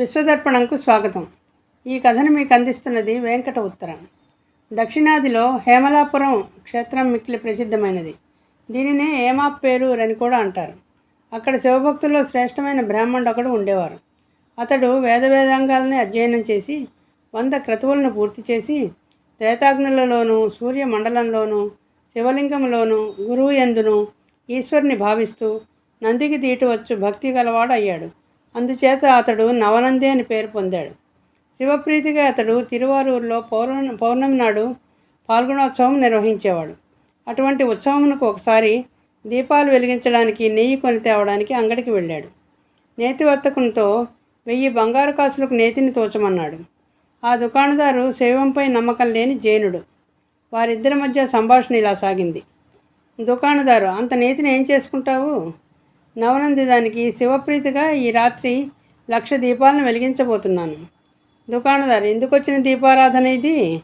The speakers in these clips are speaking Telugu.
విశ్వదర్పణంకు స్వాగతం. ఈ కథను మీకు అందిస్తున్నది వెంకట ఉత్తరం. దక్షిణాదిలో హేమలాపురం క్షేత్రం మిక్కిలి ప్రసిద్ధమైనది. దీనినే ఏమాప్పేరూర్ అని కూడా అంటారు. అక్కడ శివభక్తుల్లో శ్రేష్టమైన బ్రాహ్మణుడు ఒకడు ఉండేవారు. అతడు వేద వేదాంగాలని అధ్యయనం చేసి వంద క్రతువులను పూర్తి చేసి త్రేతాగ్నులలోనూ సూర్య మండలంలోనూ శివలింగంలోనూ గురువు ఎందును ఈశ్వరుని భావిస్తూ నందికి తీయటవచ్చు భక్తి గలవాడు అయ్యాడు అందుచేత అతడు నవనంది అని పేరు పొందాడు. శివప్రీతిగా అతడు తిరువారూరులో పౌర్ణ పౌర్ణమి నాడు పాల్గొనోత్సవం నిర్వహించేవాడు. అటువంటి ఉత్సవమునకు ఒకసారి దీపాలు వెలిగించడానికి నెయ్యి కొని తేవడానికి అంగడికి వెళ్ళాడు. నేతి వర్తకునితో వెయ్యి బంగారు కాసులకు నేతిని తోచమన్నాడు. ఆ దుకాణదారు శైవంపై నమ్మకం లేని జైనుడు. వారిద్దరి మధ్య సంభాషణ ఇలా సాగింది. దుకాణదారు అంత నేతిని ఏం చేసుకుంటావు? నవనంది దానికి శివప్రీతిగా ఈ రాత్రి లక్ష దీపాలను వెలిగించబోతున్నాను. దుకాణదారు ఎందుకు వచ్చిన దీపారాధన ఇది?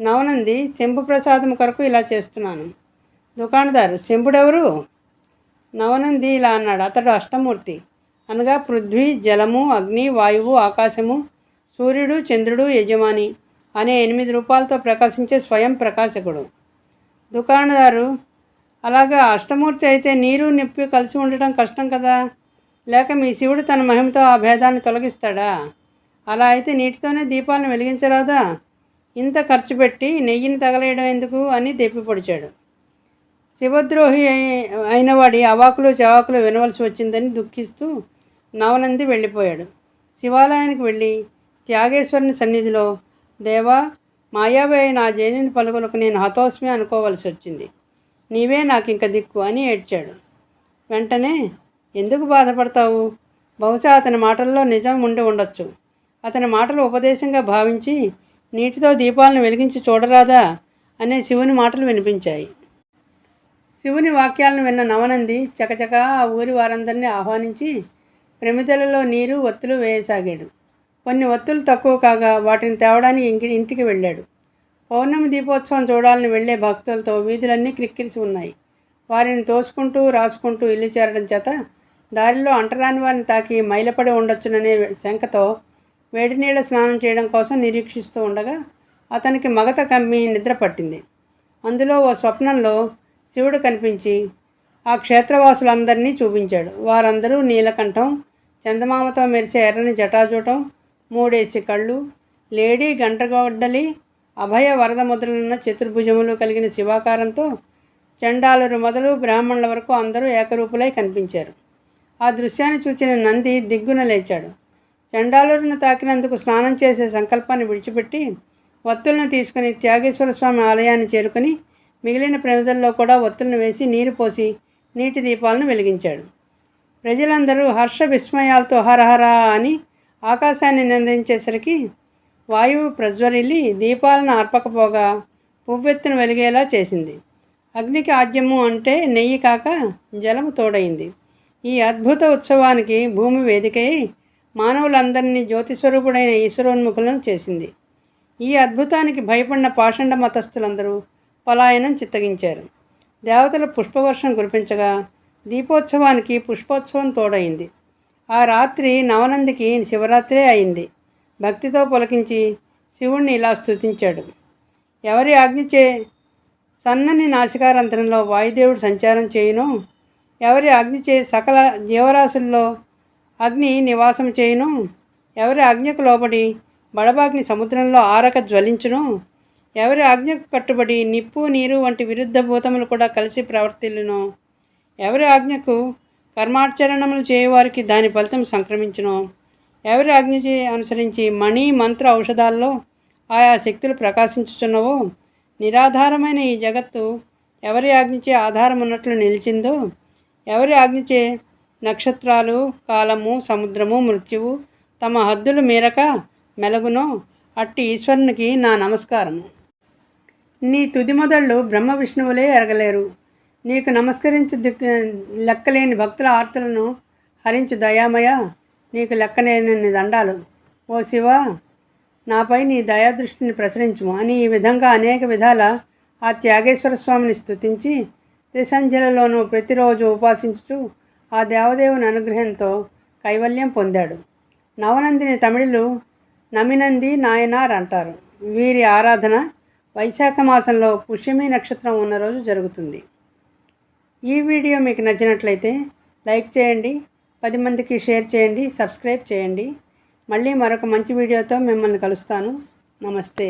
నవనంది శంభు ప్రసాదం కొరకు ఇలా చేస్తున్నాను. దుకాణదారు శంభుడెవరు? నవనంది ఇలా అన్నాడు. అతడు అష్టమూర్తి. అనగా పృథ్వీ జలము అగ్ని వాయువు ఆకాశము సూర్యుడు చంద్రుడు యజమాని అనే ఎనిమిది రూపాలతో ప్రకాశించే స్వయం ప్రకాశకుడు. దుకాణదారు అలాగా అష్టమూర్తి అయితే నీరు నిప్పి కలిసి ఉండటం కష్టం కదా. లేక మీ శివుడు తన మహిమతో ఆ భేదాన్ని తొలగిస్తాడా? అలా అయితే నీటితోనే దీపాలను వెలిగించరాదా? ఇంత ఖర్చు పెట్టి నెయ్యిని తగలేయడం ఎందుకు? అని దెప్పి పొడిచాడు. శివద్రోహి అయి- అయినవాడి అవాకులు చవాకులు వినవలసి వచ్చిందని దుఃఖిస్తూ నవనంది వెళ్ళిపోయాడు. శివాలయానికి వెళ్ళి త్యాగేశ్వరుని సన్నిధిలో దేవా మాయావే నా జైనిని పలుకులకు నేను హతోస్మి అనుకోవలసి వచ్చింది. నీవే నాకు ఇంక దిక్కు అని ఏడ్చాడు. వెంటనే ఎందుకు బాధపడతావు? బహుశా అతని మాటల్లో నిజం ఉండి ఉండొచ్చు. అతని మాటలు ఉపదేశంగా భావించి నీటితో దీపాలను వెలిగించి చూడరాదా అనే శివుని మాటలు వినిపించాయి. శివుని వాక్యాలను విన్న నవనంది చకచక ఆ ఊరి వారందరినీ ఆహ్వానించి ప్రమిదలలో నీరు ఒత్తులు వేయసాగాడు. కొన్ని ఒత్తులు తక్కువ కాగా వాటిని తేవడానికి ఇంటికి వెళ్ళాడు. పౌర్ణమి దీపోత్సవం చూడాలని వెళ్ళే భక్తులతో వీధులన్నీ క్రిక్కిరిసి ఉన్నాయి. వారిని తోసుకుంటూ రాసుకుంటూ ఇల్లు చేరడం చేత దారిలో అంటరాని వారిని తాకి మైలపడి ఉండొచ్చుననే శంకతో వేడి నీళ్ళ స్నానం చేయడం కోసం నిరీక్షిస్తూ ఉండగా అతనికి మగత కమ్మి నిద్ర పట్టింది. అందులో ఓ స్వప్నంలో శివుడు కనిపించి ఆ క్షేత్రవాసులందరినీ చూపించాడు. వారందరూ నీలకంఠం చందమామతో మెరిసే ఎర్రని జటాజూటం మూడేసి కళ్ళు లేడీ గంటగొడ్డలి అభయ వరద ముద్రలున్న చతుర్భుజములు కలిగిన శివాకారంతో చండాలురు మొదలు బ్రాహ్మణుల వరకు అందరూ ఏకరూపులై కనిపించారు. ఆ దృశ్యాన్ని చూచిన నంది దిగ్గున లేచాడు. చండాలురును తాకినందుకు స్నానం చేసే సంకల్పాన్ని విడిచిపెట్టి ఒత్తులను తీసుకుని త్యాగేశ్వర స్వామి ఆలయాన్ని చేరుకుని మిగిలిన ప్రమిదల్లో కూడా ఒత్తులను వేసి నీరు పోసి నీటి దీపాలను వెలిగించాడు. ప్రజలందరూ హర్ష విస్మయాలతో హరహరా అని ఆకాశాన్ని నిందించేసరికి వాయువు ప్రజ్వరిల్లి దీపాలను అర్పకపోగా పువ్వెత్తును వెలిగేలా చేసింది. అగ్నికి ఆద్యము అంటే నెయ్యి కాక జలము తోడైంది. ఈ అద్భుత ఉత్సవానికి భూమి వేదికై మానవులందరినీ జ్యోతిస్వరూపుడైన ఈశ్వరోన్ముఖులను చేసింది. ఈ అద్భుతానికి భయపడిన పాషండ మతస్థులందరూ పలాయనం చిత్తగించారు. దేవతల పుష్పవర్షం కురిపించగా దీపోత్సవానికి పుష్పోత్సవం తోడైంది. ఆ రాత్రి నవనందికి శివరాత్రే అయింది. భక్తితో పులకించి శివుణ్ణి ఇలా స్తుతించాడు. ఎవరి ఆజ్ఞచే సన్నని నాసికారంతరంలో వాయుదేవుడు సంచారం చేయును ఎవరి ఆజ్ఞచే సకల జీవరాశుల్లో అగ్ని నివాసం చేయును ఎవరి ఆజ్ఞకు లోబడి బడబాగ్ని సముద్రంలో ఆరక జ్వలించును ఎవరి ఆజ్ఞకు కట్టుబడి నిప్పు నీరు వంటి విరుద్ధ భూతములు కూడా కలిసి ప్రవర్తిల్లును ఎవరి ఆజ్ఞకు కర్మాచరణములు చేయవారికి దాని ఫలితం సంక్రమించును ఎవరి ఆజ్ఞ అనుసరించి మణి మంత్ర ఔషధాల్లో ఆయా శక్తులు ప్రకాశించుచున్నవో? నిరాధారమైన ఈ జగత్తు ఎవరి ఆజ్ఞచే ఆధారం ఉన్నట్లు నిలిచిందో? ఎవరి ఆజ్ఞచే నక్షత్రాలు కాలము సముద్రము మృత్యువు తమ హద్దులు మీరక మెలగునో? అట్టి ఈశ్వరునికి నా నమస్కారము. నీ తుది మొదళ్ళు బ్రహ్మ విష్ణువులే ఎరగలేరు. నీకు నమస్కరించు లెక్కలేని భక్తుల ఆర్తులను హరించు దయామయ నీకు లెక్కలేని దండాలు. ఓ శివ నాపై నీ దయాదృష్టిని ప్రసరించుము. అని ఈ విధంగా అనేక విధాల ఆ త్యాగేశ్వర స్వామిని స్తుతించి త్రిసంధ్యలలోనూ ప్రతిరోజు ఉపాసించుచు ఆ దేవదేవుని అనుగ్రహంతో కైవల్యం పొందాడు. నవనందిని తమిళులు నమినంది నాయనార్ అంటారు. వీరి ఆరాధన వైశాఖ మాసంలో పుష్యమి నక్షత్రం ఉన్న రోజు జరుగుతుంది. ఈ వీడియో మీకు నచ్చినట్లయితే లైక్ చేయండి పది మందికి షేర్ చేయండి సబ్స్క్రైబ్ చేయండి. మళ్ళీ మరొక మంచి వీడియోతో మిమ్మల్ని కలుస్తాను. నమస్తే.